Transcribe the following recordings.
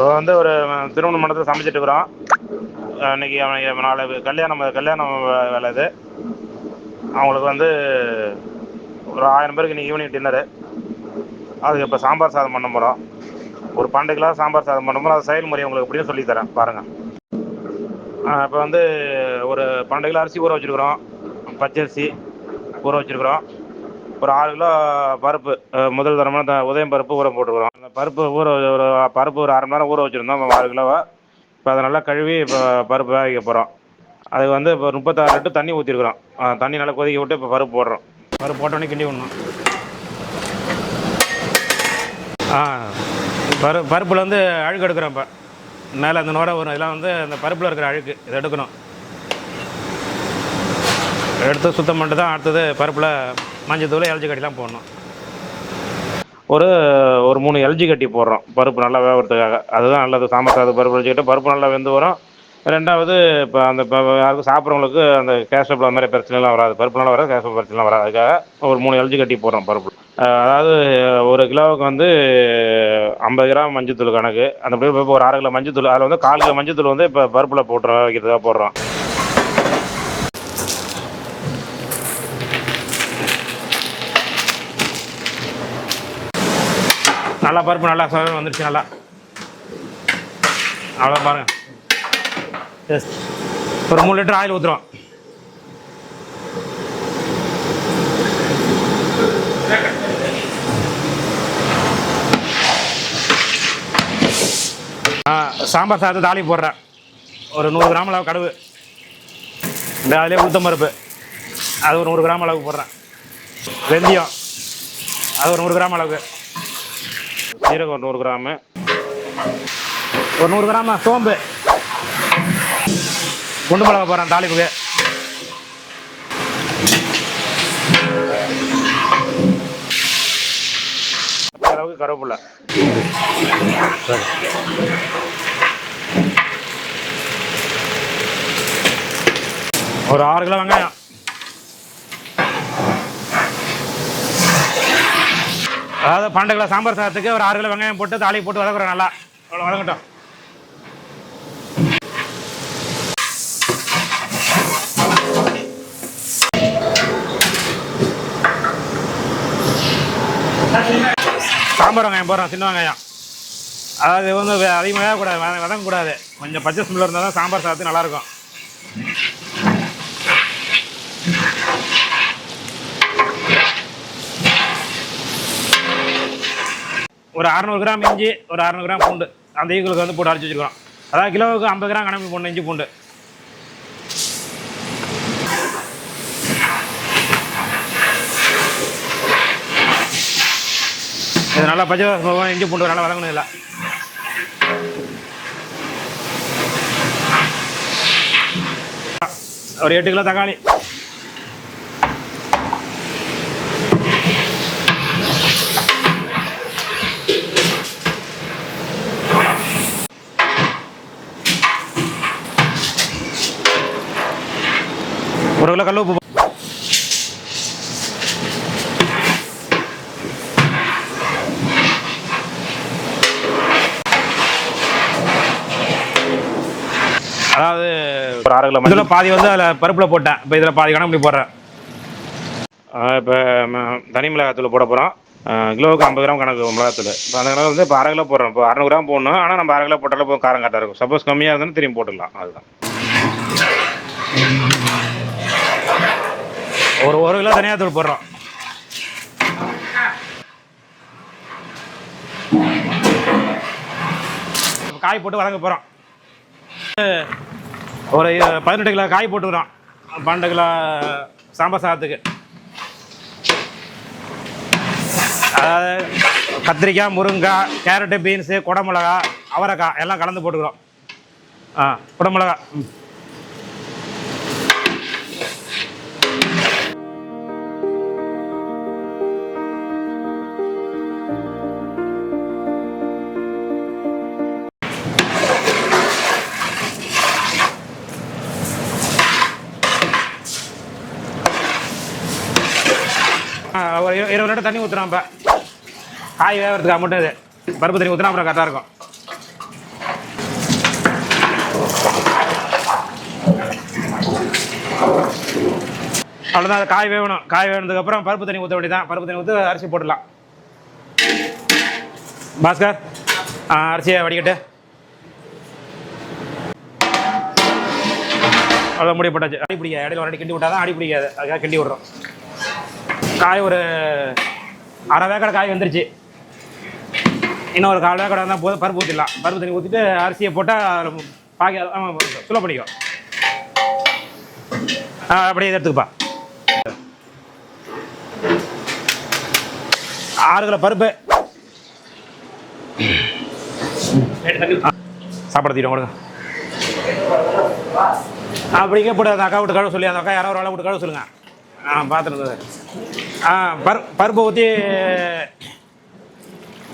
இப்போ வந்து ஒரு திருமண மண்டபத்தில் சமைச்சிட்டு இருக்கிறோம். இன்னைக்கு அவன் நாளை கல்யாணம் கல்யாணம் வேலை இது. அவங்களுக்கு வந்து ஒரு ஆயிரம் பேருக்கு இன்னைக்கு ஈவினிங் டின்னரு அதுக்கு இப்போ சாம்பார் சாதம் பண்ண போகிறோம் ஒரு பன்னெண்டு கிலோ சாம்பார் சாதம் பண்ண போகிறோம் அது செயல்முறை உங்களுக்கு எப்படியும் சொல்லித் தரேன். பாருங்கள் இப்போ வந்து ஒரு பன்னெண்டு கிலோ அரிசி ஊற வச்சுருக்குறோம். பச்சரிசி ஊற வச்சுருக்குறோம். ஒரு ஆறு கிலோ பருப்பு முதல் தரமான த- உதயம் பருப்பு ஊற போட்டுருக்குறோம். அந்த பருப்பு ஊற ஒரு பருப்பு ஒரு அரை மணி நேரம் ஊற வச்சுருந்தோம் ஆறு கிலோவை. இப்போ அதை நல்லா கழுவி இப்போ பருப்பு வேக வைக்க போகிறோம் அதுக்கு வந்து இப்போ முப்பத்தாறு லிட்டர் தண்ணி ஊற்றிருக்குறோம் தண்ணி நல்லா கொதிக்க விட்டு இப்போ பருப்பு போடுறோம். பருப்பு போட்டோன்னே கிண்டி விடணும். ஆ பரு பருப்பில் வந்து அழுக்கு எடுக்கிறோம் இப்போ. மேலே அந்த நோட வரும். இதெல்லாம் வந்து அந்த பருப்பில் இருக்கிற அழுக்கு. இதை எடுக்கணும். எடுத்து சுத்தம் பண்ணிட்டு தான் அடுத்தது பருப்பில் மஞ்சத்தூள் எல்ஜி கட்டிலாம் போடணும். ஒரு ஒரு மூணு எல்ஜி கட்டி போடுறோம் பருப்பு நல்லா வேகிறதுக்காக. அதுதான் நல்லது சாம்பார் சாதம் பருப்பு வச்சுக்கிட்டு பருப்பு நல்லா வெந்து வரும். ரெண்டாவது இப்போ அந்த இப்போ யாருக்கும் சாப்பிட்றவங்களுக்கு அந்த கேஸ் அந்த மாதிரி பிரச்சனைலாம் வராது. பருப்பு நல்லா வராது கேஸ் பிரச்சனைலாம் வராது. அதுக்காக ஒரு மூணு எல்ஜி கட்டி போடுறோம் பருப்பு. அதாவது ஒரு கிலோவுக்கு வந்து ஐம்பது கிராம் மஞ்சத்தூள் கணக்கு. அந்த இப்போ ஒரு அரை கிலோ மஞ்சத்தூள் அதில் வந்து கால் கிலோ மஞ்சத்தூள் வந்து இப்போ பருப்பில் போட்டுறோம் வைக்கிறதுக்காக போடுறோம். நல்லா பருப்பு நல்லா சுவை வந்துருச்சு நல்லா. அவ்வளோ பாருங்க. எஸ் ஒரு மூணு லிட்டர் ஆயில் ஊற்றுறோம் சாம்பார் சாதத்தை தாலி போடுறேன். ஒரு நூறு கிராம் அளவு கடுகு. இந்த அதிலே உளுத்தம் பருப்பு. அது ஒரு நூறு கிராம் அளவுக்கு போடுறேன். வெந்தயம். அது ஒரு நூறு கிராம் அளவுக்கு. சீரகம் ஒரு நூறு கிராமு. ஒரு நூறு கிராம்? சோம்பு. குண்டு மிளகா போடுறேன் தாளிப்புக்கு. அளவுக்கு கருவேப்பிலை. சரி ஒரு ஆறு கிலோ வெங்காயம். அதாவது பன்னெண்டு கிலோ சாம்பார் சாதத்துக்கு ஒரு ஆறு கிலோ வெங்காயம் போட்டு தாலி போட்டு வதக்குறோம் நல்லா. அவ்வளோ வதங்கட்டும் சாம்பார் வெங்காயம் போடுறோம் சின்ன வெங்காயம். அதாவது வந்து அதிகமாக கூடாது வதங்கக்கூடாது. கொஞ்சம் பச்சை ஸ்மெல் இருந்தால் தான் சாம்பார் சாதத்துக்கு நல்லாயிருக்கும். ஒரு அறநூறு கிராம் இஞ்சி ஒரு அறநூறு கிராம் பூண்டு. அந்த ஈக்குவலுக்கு வந்து போட்டு அரைச்சி வச்சுருக்கோம் அதாவது கிலோவுக்கு ஐம்பது கிராம் கணக்கு போடணும் இஞ்சி பூண்டு. இது நல்லா பச்சை இஞ்சி பூண்டு நல்லா வதங்கணும் இல்லை ஒரு எட்டு கிலோ தக்காளி. ஒரு கிலோ கல் உப்பு போ- அதாவது ஒரு அரை கிலோ இதில் பாதி வந்து அதில் பருப்பில் போட்டேன். இப்போ இதில் பாதி கணக்கு இப்படி போடுறேன். இப்போ தனி மிளகாத்தூள் போட போகிறோம் கிலோவுக்கு ஐம்பது கிராம் கணக்கு மிளகாத்தூள். இப்போ அந்த கணக்கு வந்து இப்போ அரை கிலோ போடுறோம். இப்போ அறநூறு கிராம் போடணும். ஆனால் நம்ம அரை கிலோ போட்டாலும் காரம் கரெக்டாக இருக்கும். சப்போஸ் கம்மியாக இருந்தாலும் திரும்பி போட்டுடலாம். அதுதான். ஒரு ஒரு கிலோ தனியாத்தூள் போடுறோம். காய் போட்டு வதங்க போகிறோம் ஒரு பதினெட்டு கிலோ காய் போட்டுக்கிறோம். பன்னெண்டு கிலோ சாம்பார் சாதத்துக்கு. அதாவது கத்திரிக்காய் முருங்காய் கேரட்டு பீன்ஸு குடமிளகா அவரைக்காய் எல்லாம் கலந்து போட்டுக்கிறோம். ஆ குடமிளகா ம் ஒரு இருபது லிட்டர் தண்ணி ஊற்றுறோம் இப்போ காய் வேகிறதுக்காக மட்டும் இது. பருப்பு தண்ணி ஊற்றினா அப்புறம் கரெக்டாக இருக்கும். அவ்வளோதான் அது காய் வேகணும். காய் வேணுதுக்கப்புறம் பருப்பு தண்ணி ஊற்ற வேண்டியதான் பருப்பு தண்ணி ஊற்று அரிசி போட்டுடலாம். பாஸ்கர் அரிசியை வடிக்கட்டு அவ்வளோ முடிய போட்டாச்சு. அடி பிடிக்காது. இடையில ஒரு அடி கிண்டி விட்டாதான் அடி பிடிக்காது. அதுக்காக கிண்டி விட்றோம். காய் ஒரு அரை வேக்கடை காய் வந்துருச்சு. இன்னும் ஒரு கால் வேக்கடை இருந்தால் போதும். பருப்பு ஊற்றிடலாம் பருப்பு தண்ணி ஊற்றிட்டு அரிசியை போட்டால் பாக்கி ஆமாம் சுலோ பண்ணிக்கோ ஆ அப்படியே இதை எடுத்துக்கப்பா. ஆறு கிலோ பருப்பு. ஆ, சாப்பாடு தீரும் கொடுங்க. அப்படிங்க போட்டு அந்த அக்கா விட்டு கழுவ சொல்லி அந்த அக்கா யாரோ ஒரு ஆளை விட்டு கழுவ சொல்லுங்க. ஆ பார்த்துருந்தேன் பரு பருப்பு ஊற்றி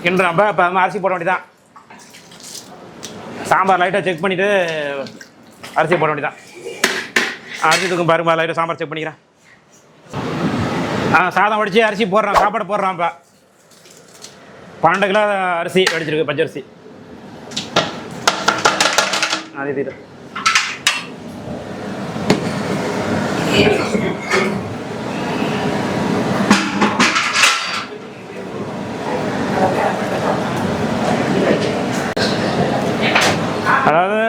கிண்டுறப்ப இப்போ அது மாதிரி அரிசி போட வேண்டியதான் சாம்பார் லைட்டாக செக் பண்ணிவிட்டு அரிசி போட வேண்டியதான் அரிசி தூக்கும் பருப்பு லைட்டாக சாம்பார் செக் பண்ணிக்கிறேன். ஆ சாதம் வடித்து அரிசி போடுறான் சாப்பாடு போடுறான் இப்போ பன்னெண்டு கிலோ அரிசி வடிச்சிருக்கு பச்சரிசி அதே இது அதாவது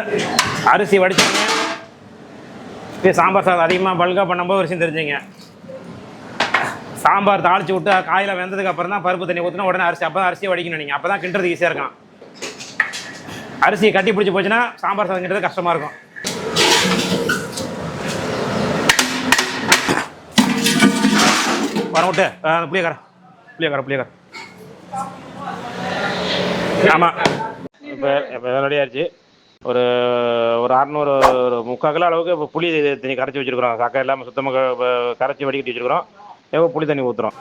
அரிசி வடிச்சிங்க இப்போ சாம்பார் சாதம் அதிகமாக பல்காக பண்ணும்போது ஒரு விஷயம் தெரிஞ்சுங்க. சாம்பார் தாளிச்சு விட்டு காயில் வெந்ததுக்கு அப்புறம் தான் பருப்பு தண்ணி ஊற்றினா உடனே அரிசி அப்போ தான் அரிசியை வடிக்கணும் நீங்கள் அப்போ தான் கிண்டுறது ஈஸியாக இருக்கும். அரிசி கட்டி பிடிச்சி போச்சுன்னா சாம்பார் சாதம் கிண்டுறது கஷ்டமாக இருக்கும். வர விட்டு புளியக்கார புளியக்கார புளியக்கார. ஆமாம் இப்போ இப்போ ரெடி ஆயிடுச்சு ஒரு ஒரு அறநூறு ஒரு முக்கால் கிலோ அளவுக்கு இப்போ புளி தண்ணி கரைச்சி வச்சுருக்குறோம். சக்கரை இல்லாமல் சுத்தமாக கரைச்சி வடிகட்டி வச்சுருக்குறோம். எவ்வளோ புளி தண்ணி ஊற்றுறோம்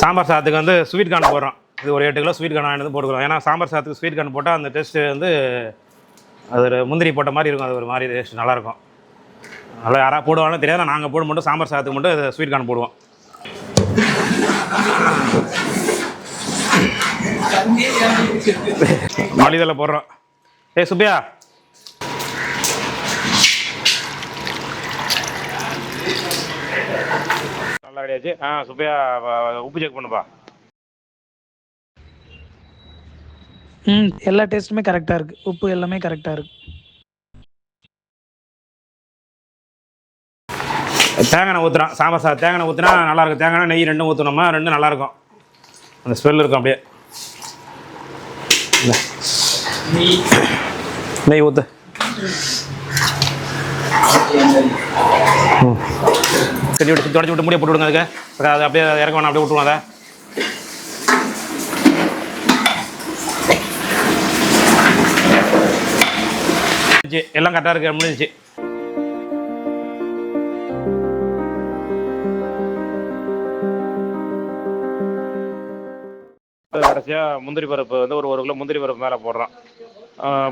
சாம்பார் சாதத்துக்கு வந்து ஸ்வீட் கார்ன் போடுறோம். இது ஒரு எட்டு கிலோ ஸ்வீட் கார்ன் வாங்கிட்டு வந்து போட்டுக்கிறோம். ஏன்னா சாம்பார் சாதத்துக்கு ஸ்வீட் கார்ன் போட்டால் அந்த டேஸ்ட்டு வந்து அது ஒரு முந்திரி போட்ட மாதிரி இருக்கும் அது ஒரு மாதிரி டேஸ்ட் நல்லாயிருக்கும். நல்லா யாராக போடுவாங்கன்னு தெரியாது நாங்கள் போட மட்டும் சாம்பார் சாதத்துக்கு மட்டும் இது ஸ்வீட் கார்ன் போடுவோம். மளிதலை போடுறோம். ஏய் சுப்பியா. நல்லா கிடையாச்சு. ஆ சுப்பியா உப்பு செக் பண்ணுப்பா. ம் எல்லா டேஸ்ட்டுமே கரெக்டாக இருக்குது உப்பு எல்லாமே கரெக்டாக இருக்குது தேங்காய் ஊற்றுறான் ஊற்றுறோம் சாம்பார் சாதம். தேங்காய் ஊற்றினா ஊற்றினா நல்லாயிருக்கும் தேங்காய் நெய் ரெண்டும் ஊற்றினோம்னா ரெண்டும் நல்லாயிருக்கும் அந்த ஸ்மெல் இருக்கும் அப்படியே. நெய் ஊற்று கட்டி விட்டு தொடச்சி விட்டு முடிய போட்டு விடுங்க அதுக்கு. அது அப்படியே இறக்க வேணாம் அப்படியே விட்டுருவோம் அதை. முடிஞ்சுச்சு. எல்லாம் கரெக்டாக இருக்க முடிஞ்சிச்சு. கடைசியாக முந்திரி பருப்பு வந்து ஒரு ஒரு கிலோ முந்திரி பருப்பு மேலே போடுறோம்.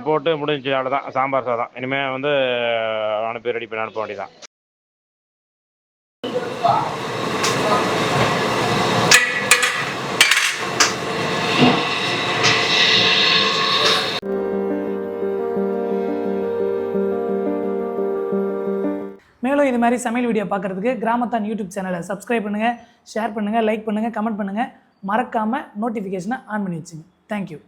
போட்டு முடிஞ்சு அவ்வளோதான் சாம்பார் சாதம். இனிமேல் வந்து அனுப்பி ரெடி பண்ணி அனுப்ப வேண்டியதான் மேலும் இது மாதிரி சமையல் வீடியோ பார்க்குறதுக்கு கிராமத்தான் யூடியூப் சேனலை சப்ஸ்கிரைப் பண்ணுங்கள் ஷேர் பண்ணுங்கள் லைக் பண்ணுங்கள் கமெண்ட் பண்ணுங்கள் மறக்காமல் நோட்டிஃபிகேஷனை ஆன் பண்ணி வச்சுங்க. தேங்க்யூ